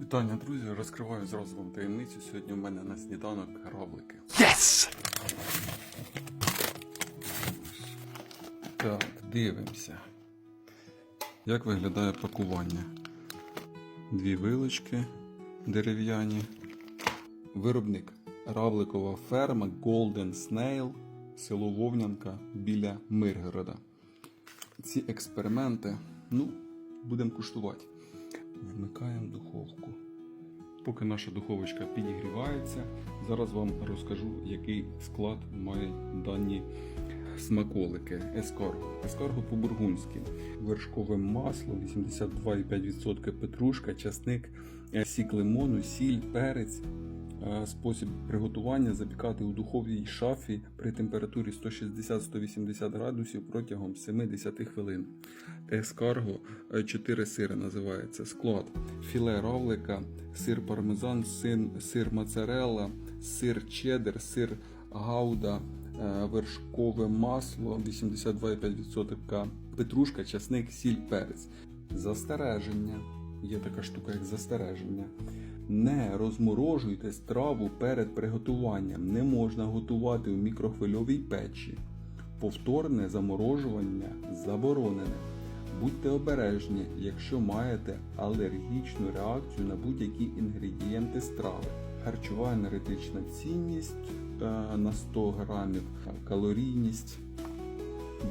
Вітання, друзі! Розкриваю зразу вам таємницю. Сьогодні у мене на сніданок равлики. Yes! Так, дивимося. Як виглядає пакування? Дві вилочки дерев'яні. Виробник Равликова ферма Golden Snail, село Вовнянка біля Миргорода. Ці експерименти, ну, будемо куштувати. Вмикаємо духовку. Поки наша духовочка підігрівається, зараз вам розкажу, який склад має дані смаколики ескарго. Ескорго по-бургунськи. Вершкове масло, 82,5% петрушка, часник, сік лимону, сіль, перець. Е, Спосіб приготування запікати у духовій шафі при температурі 160-180 градусів протягом 7-10 хвилин. Ескарго 4 сири називається. Склад: філе равлика, сир пармезан, сир моцарелла, сир чеддер, сир гауда, е, вершкове масло 82,5%, петрушка, часник, сіль, перець. Застереження. Є така штука, як застереження. Не розморожуйте страву перед приготуванням. Не можна готувати у мікрохвильовій печі. Повторне заморожування заборонене. Будьте обережні, якщо маєте алергічну реакцію на будь-які інгредієнти страви. Харчова енергетична цінність е, на 100 грамів, калорійність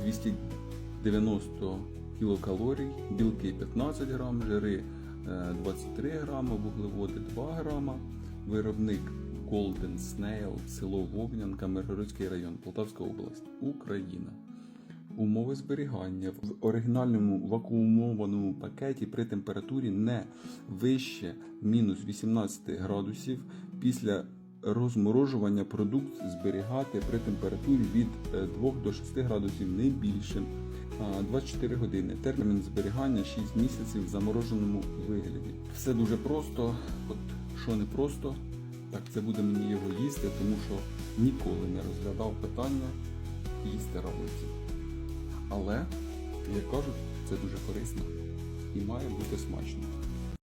290 кілокалорій, білки 15 грам, жири 23 грама, вуглеводи 2 грама. Виробник Golden Snail, село Вовнянка, Миргородський район, Полтавська область, Україна. Умови зберігання в оригінальному вакуумованому пакеті при температурі не вище мінус 18 градусів. Після розморожування продукт зберігати при температурі від е, 2 до 6 градусів не більше. А, 24 години. Термін зберігання 6 місяців в замороженому вигляді. Все дуже просто. От що не просто, так це буде мені його їсти, тому що ніколи не розглядав питання їсти равлиці. Але, як кажуть, це дуже корисно і має бути смачно.